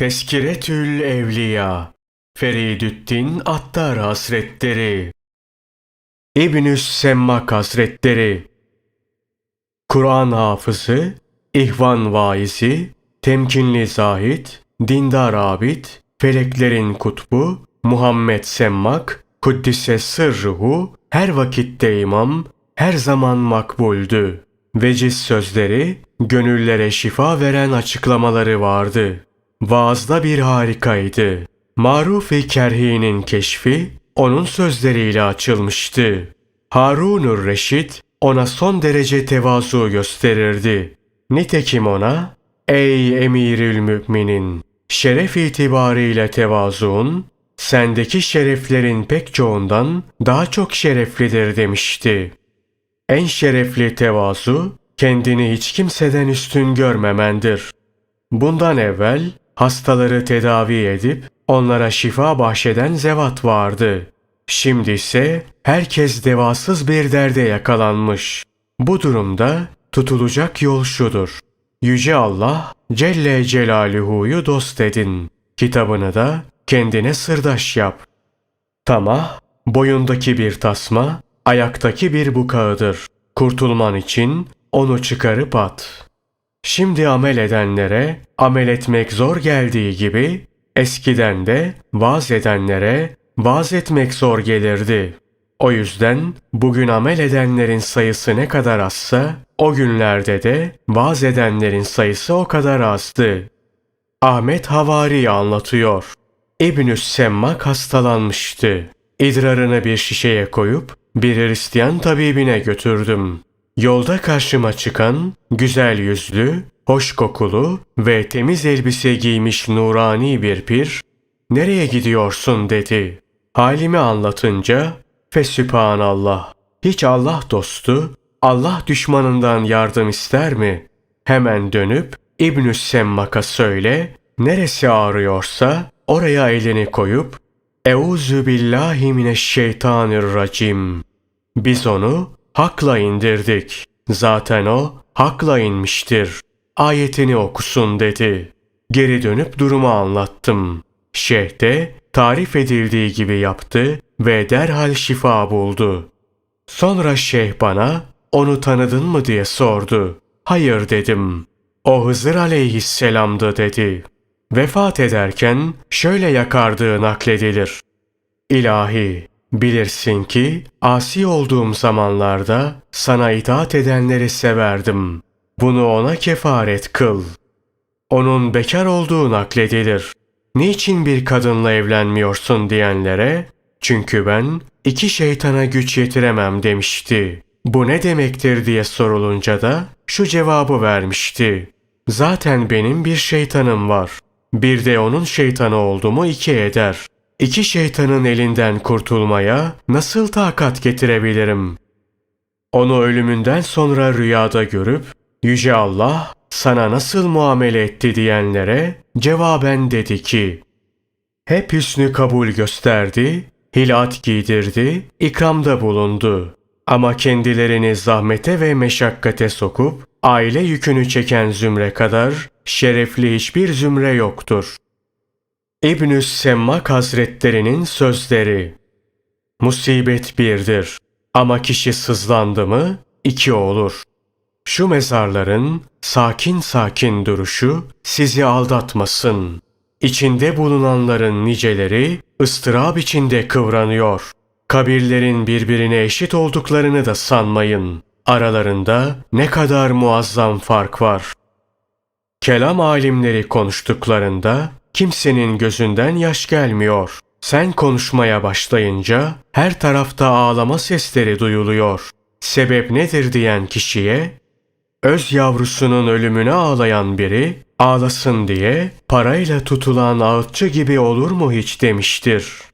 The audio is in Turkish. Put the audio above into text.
Teskiretül Evliya Feridüddin Attar Hazretleri İbnüs Semmak Hazretleri Kur'an hafızı, ihvan vaizi, temkinli zahid, dindar abid, feleklerin kutbu, Muhammed Semmak, Kuddise sırruhu, her vakitte imam, her zaman makbuldü. Veciz sözleri, gönüllere şifa veren açıklamaları vardı. Vaazda bir harikaydı. Maruf-i Kerhi'nin keşfi, onun sözleriyle açılmıştı. Harunur Reşit ona son derece tevazu gösterirdi. Nitekim ona, ey emirül müminin, şeref itibariyle tevazuun, sendeki şereflerin pek çoğundan daha çok şereflidir demişti. En şerefli tevazu, kendini hiç kimseden üstün görmemendir. Bundan evvel hastaları tedavi edip onlara şifa bahşeden zevat vardı. Şimdi ise herkes devasız bir derde yakalanmış. Bu durumda tutulacak yol şudur. Yüce Allah Celle Celaluhu'yu dost edin. Kitabını da kendine sırdaş yap. Tamah, boyundaki bir tasma, ayaktaki bir bukağıdır. Kurtulman için onu çıkarıp at. Şimdi amel edenlere amel etmek zor geldiği gibi eskiden de vaaz edenlere vaaz etmek zor gelirdi. O yüzden bugün amel edenlerin sayısı ne kadar azsa o günlerde de vaaz edenlerin sayısı o kadar azdı. Ahmet Havari anlatıyor. İbnü Semmak hastalanmıştı. İdrarını bir şişeye koyup bir Hristiyan tabibine götürdüm. Yolda karşıma çıkan güzel yüzlü, hoş kokulu ve temiz elbise giymiş nurani bir pir, "Nereye gidiyorsun?" dedi. Halimi anlatınca, "Fesübhanallah. Hiç Allah dostu Allah düşmanından yardım ister mi?" Hemen dönüp İbnü Semmak'a söyle, neresi ağrıyorsa oraya elini koyup Euzu billahi mineşşeytanirracim. Biz onu hakla indirdik. Zaten o hakla inmiştir. Ayetini okusun dedi. Geri dönüp durumu anlattım. Şeyh de tarif edildiği gibi yaptı ve derhal şifa buldu. Sonra şeyh bana onu tanıdın mı diye sordu. Hayır dedim. O Hızır aleyhisselamdı dedi. Vefat ederken şöyle yakardığı nakledilir. İlahi, bilirsin ki asi olduğum zamanlarda sana itaat edenleri severdim. Bunu ona kefaret kıl. Onun bekar olduğu nakledilir. Niçin bir kadınla evlenmiyorsun diyenlere, çünkü ben iki şeytana güç yetiremem demişti. Bu ne demektir diye sorulunca da şu cevabı vermişti. Zaten benim bir şeytanım var. Bir de onun şeytanı olduğumu iki eder. İki şeytanın elinden kurtulmaya nasıl takat getirebilirim? Onu ölümünden sonra rüyada görüp, Yüce Allah sana nasıl muamele etti diyenlere cevaben dedi ki, hep hüsnü kabul gösterdi, hilat giydirdi, ikramda bulundu. Ama kendilerini zahmete ve meşakkate sokup, aile yükünü çeken zümre kadar şerefli hiçbir zümre yoktur. İbnü Semmak Hazretlerinin sözleri Musibet birdir ama kişi sızlandı mı iki olur. Şu mezarların sakin sakin duruşu sizi aldatmasın. İçinde bulunanların niceleri ıstırap içinde kıvranıyor. Kabirlerin birbirine eşit olduklarını da sanmayın. Aralarında ne kadar muazzam fark var. Kelam alimleri konuştuklarında kimsenin gözünden yaş gelmiyor. Sen konuşmaya başlayınca her tarafta ağlama sesleri duyuluyor. Sebep nedir diyen kişiye öz yavrusunun ölümüne ağlayan biri ağlasın diye parayla tutulan ağıtçı gibi olur mu hiç demiştir.''